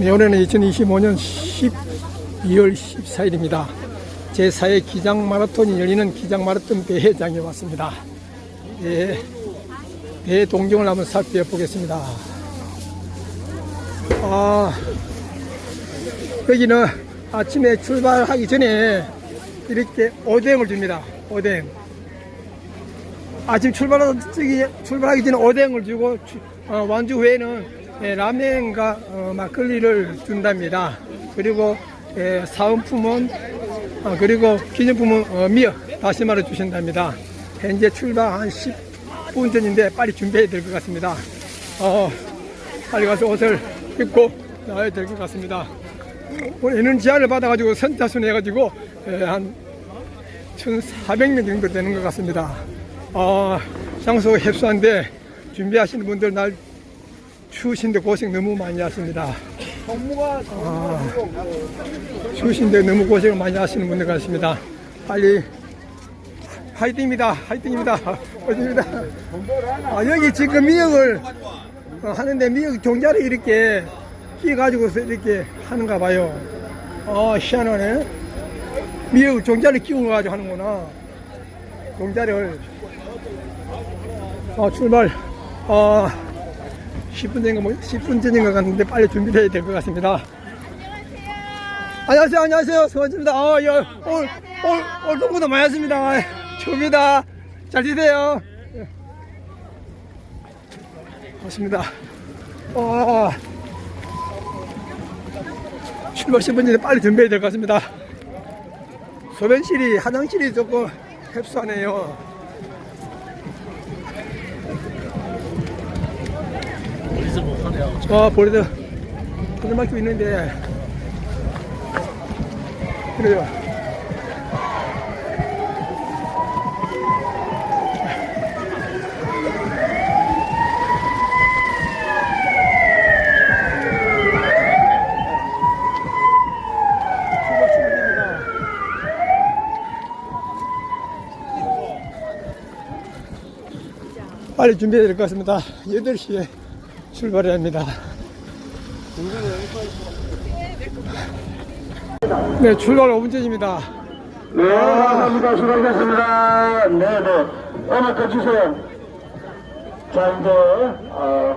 네, 올해는 2025년 12월 14일입니다. 제4회 기장 마라톤이 열리는 기장 마라톤 대회장에 왔습니다. 예, 대회 동경을 한번 살펴보겠습니다. 아, 여기는 아침에 출발하기 전에 이렇게 오뎅을 줍니다. 오뎅. 아침 출발하기, 출발하기 전에 오뎅을 주고 주- 어, 완주 후에는 예, 라면과 어, 막걸리를 준답니다. 그리고 예, 사은품은 어, 그리고 기념품은 어, 미역 다시마를 주신답니다. 현재 출발 한 10분 전인데 빨리 준비해야 될 것 같습니다. 어, 빨리 가서 옷을 입고 나와야 될 것 같습니다. 오늘 제한을 받아가지고 선착순 해가지고 예, 한 1,400명 정도 되는 것 같습니다. 어, 장소 협소한데 준비하시는 분들 날 추우신데 고생 너무 많이 하십니다. 아, 추우신데 너무 고생을 많이 하시는 분들 같습니다. 빨리 화이팅입니다. 화이팅입니다. 화이팅입니다. 아, 여기 지금 미역을 어, 하는데 미역 종자를 이렇게 끼가지고서 이렇게 하는가 봐요. 아, 희한하네. 미역 종자를 끼워가지고 하는구나. 종자를. 아, 출발. 아, 10분 전인 거, 10분 전인 것 같은데 빨리 준비해야 될 것 같습니다. 안녕하세요, 안녕하세요. 수고하셨습니다. 아, 예, 오늘, 오늘, 오늘 동구도 많이 왔습니다. 좋습니다. 잘 지내요. 예. 맞습니다. 와, 출발 10분 전에 빨리 준비해야 될 것 같습니다. 소변실이, 화장실이 조금 협소하네요. 와, 보리도, 보리 막히고 있는데. 그래요. 빨리 준비해야 될 것 같습니다. 8시에 출발해야 합니다. 네, 출발 5분 전입니다. 네, 감사합니다. 수고하셨습니다. 네, 네. 오늘 더 주세요. 자, 이제, 어,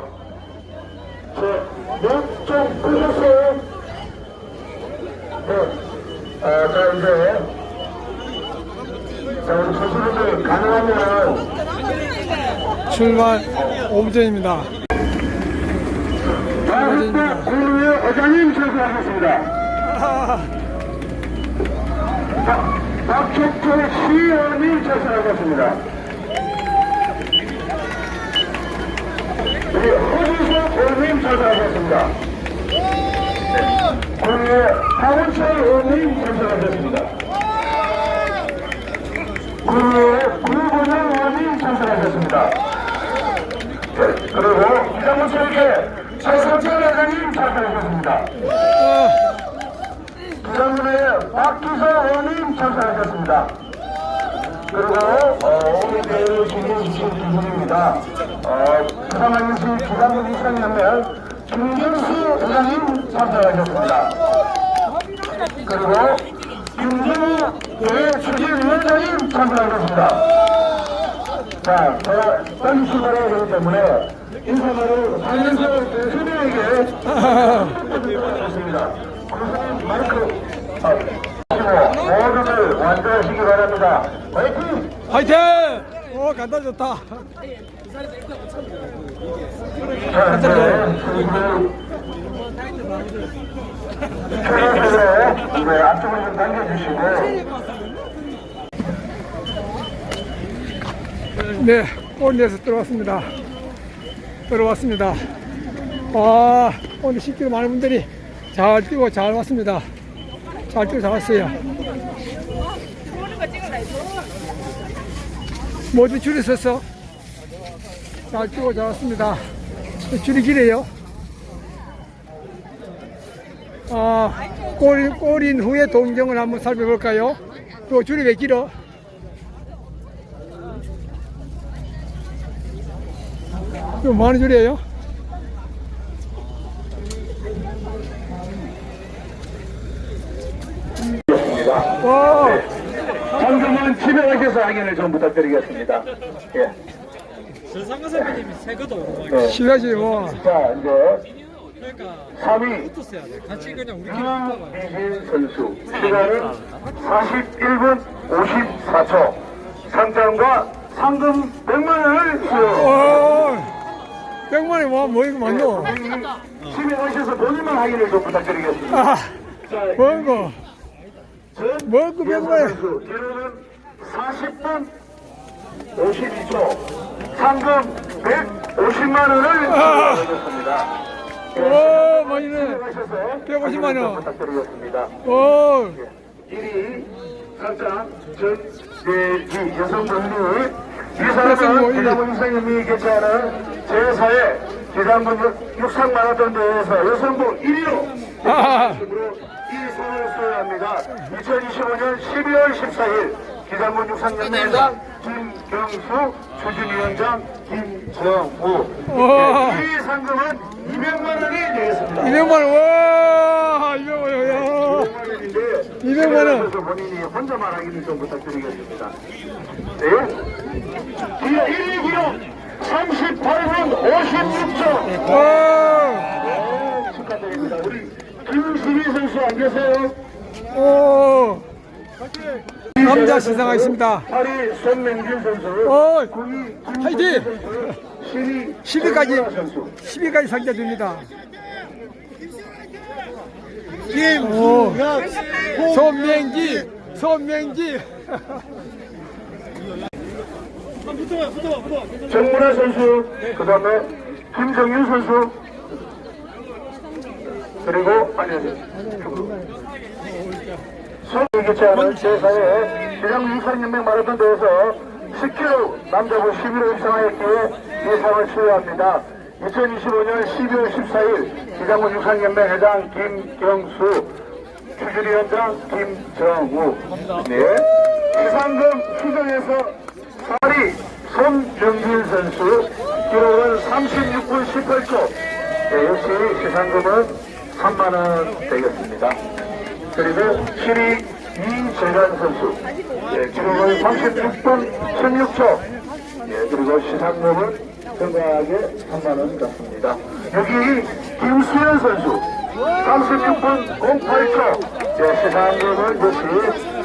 제, 몇쪽 끌렸어요? 네. 어, 자, 이제, 자, 우리 소수분들 가능하면, 출발 5분 전입니다. 다음부터 공무회 회장님 출발하겠습니다. 박- 박혁철 시의원님 출발하겠습니다. 우리 허주석 의원님 출발하겠습니다. 국회 하원철 의원님 출발하겠습니다. 국회 구본영 의원님 출발하겠습니다. 네, 그리고 이장훈철에게 최성철 회장님 출발하겠습니다. 부산군의 박기서 의원님 참석하셨습니다. 그리고 어, 오늘 대회를 진행해 주신 두 분입니다. 어, 부산광역시 기상군 이상연맹 김경수 회장님 참석하셨습니다. 그리고 김정우 대회 추진위원장님 참석하셨습니다. 자, 제가 빨리 출발해야 되기 때문에 인사말을 하면서 대수님에게 부탁드리겠습니다. 선생님 마이크 아, 모두들 완주하시기 바랍니다. 화이팅! 화이팅! 오, 간다 좋다. 자, 이제 그 최선으로 이제 앞쪽으로 좀 당겨주시고 네, 온데서 들어왔습니다. 들어왔습니다. 아, 오늘 10km 많은 분들이 잘 뛰고 잘 왔습니다. 잘 뛰고 잘 왔어요. 모두 줄이 섰어. 잘 뛰고 잘 왔습니다. 줄이 길어요. 아, 골, 골인 후에 동경을 한번 살펴볼까요? 또 줄이 왜 길어? 이거 만 원줄이에요? 와! 잠수만 집에 가셔서 확인을 좀 부탁드리겠습니다. 예. 전상가 선배님이 새거도 어. 실례지 뭐. 자, 이제 그러니까 삼위. 같이 그냥 우리끼리 선수 시간은 41분 54초 상장과 상금 100만 원을 수여. 와! 백만이 뭐, 뭐 이거 맞노? 팀에 오셔서 본인만 확인을 좀 부탁드리겠습니다. 아, 자, 뭐고? 전 뭐고, 선수. 기록은 40분 52초. 상금 150만 원을 아. 오, 많이네. 오셔서 150만 원. 부탁드리겠습니다. 오, 1위 상장 전대기 여성분이 이 사람은. 기장군 육상님이 개최하는 제4회 기장군 육상 마라톤 대회에서 여성부 1위로 아, 이 상을 수여합니다. 2025년 12월 14일 기장군 육상연맹장 김경수 추진위원장 김정우 와. 1위 상금은 200만 원이 되겠습니다. 200만 원, 와, 200만 원, 야. 200만 200만 원. 본인이 혼자 말하기는 좀 부탁드리겠습니다. 네. 1위 기록 38분 56초. 와, 축하드립니다. 우리 김수비 선수 안 계세요? 오, 남자 시상하겠습니다. 파리 손명진 선수. 오, 구위 화이팅! 선수. 10위 10위까지, 선수. 10위까지 상자 줍니다. 오, 손명지, 손명지. 정문화 선수, 그 다음에 김정윤 선수, 그리고 아니 아니 손기차는 제4회 기장 육상연맹 마라톤 대회에서 10km 남자부 11호 입상하였기에 이 상을 수여합니다. 2025년 12월 14일 기장군 육상연맹 회장 김경수 추진위원장 김정우. 네. 시상금 추정에서 4위 손정진 선수 기록은 36분 18초. 네, 역시 시상금은 3만원 되겠습니다. 그리고 7위 이재관 선수. 네, 기록은 36분 16초. 예, 그리고 시상금은 건강하게 3만원 같습니다. 6위 김수현 선수 36분 08초 예, 시상금은 역시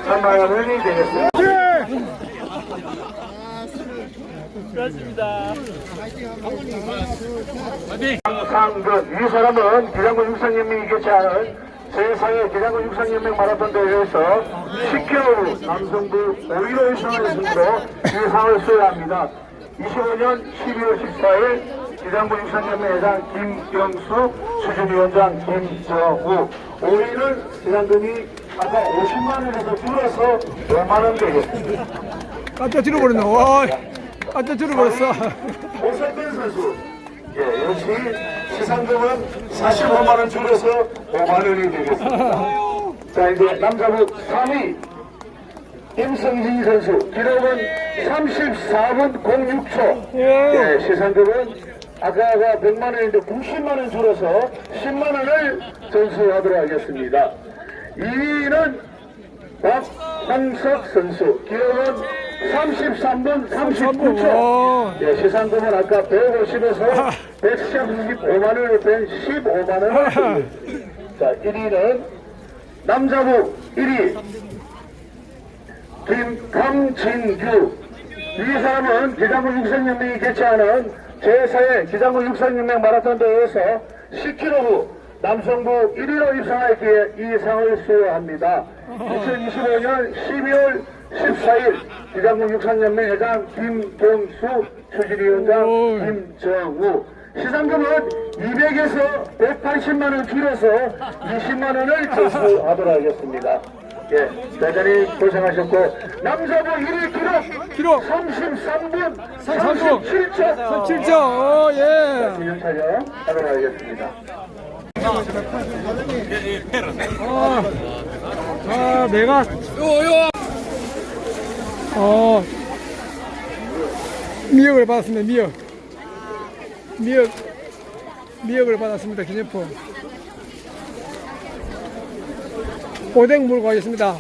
3만원이 되겠습니다. 상근 이 사람은 기장군 육상연맹이 개최하는 제4회 기장군 육상연맹 마라톤 대회에서 10km 남성부 5위로 일상을 순으로 이 상을 수여합니다. 25년 12월 14일 기장군 육상연맹 회장 김경수 추진위원장 김정우 5위는 지난금이 아까 50만 원에서 줄어서 5만 원 되겠습니다. 아또 들어버렸네. 와, 아또 들어버렸어. 오석근 선수. 예, 역시 시상금은 45만 원 줄여서 5만 원이 되겠습니다. 자, 이제 남자부 3위 임성진 선수. 기록은 34분 06초. 예, 시상금은 아까가 100만 원인데 90만 원 줄여서 10만 원을 전수하도록 하겠습니다. 2위는 박황석 선수. 기록은 33분 39초. 와. 예, 시상금은 아까 150에서 115만 원을 뺀 15만 원을 줍니다. 자, 1위는 남자부 1위 김강진규 이 사람은 기장군 육상연맹이 개최하는 제4회 기장군 육상연맹 마라톤 대회에서 10km 남성부 1위로 입상하기에 이 상을 수여합니다. 2025년 12월 14일 기장군 육상연맹 회장 김경수 추진위원장 오. 김정우 시상금은 200에서 180만 원 줄여서 20만 원을 제수하도록 하겠습니다. 예, 대단히 고생하셨고 남자부 1위 기록 기록 33분 33분 37초 7점. 오, 예. 진영 촬영 하도록 하겠습니다. 아, 아 내가 어 미역을 받았습니다. 미역, 미역, 미역을 받았습니다. 기념품. 오뎅 물고 가겠습니다.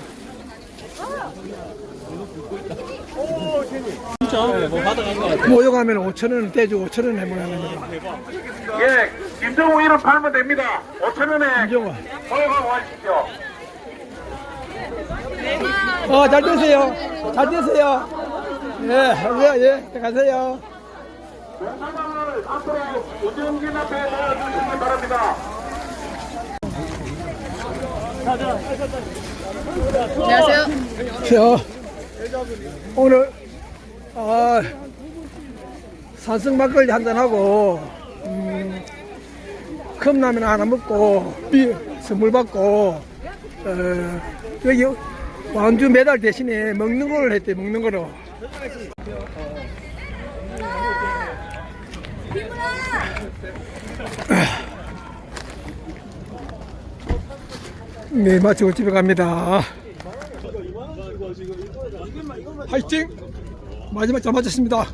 진짜 뭐 받아간 거 같아. 모욕하면 5천 원 떼주고 5천 원 해보라는 겁니다. 예, 김정우 이름 팔면 됩니다. 5천 원에 김정우. 허용하고 하십시오. 어, 잘 되세요. 잘 되세요. 예, 하세요. 예, 가세요. 영상을 앞으로 우정진 앞에 놓아주시기 바랍니다. 안녕하세요. 자, 오늘, 아, 산성 막걸리 한잔 하고, 음, 컵라면 하나 먹고, 비, 선물 받고, 어, 여기 완주 메달 대신에 먹는 걸 했대, 먹는 거로. 네, 마치고 집에 갑니다. 화이팅! 마지막 잘 맞았습니다.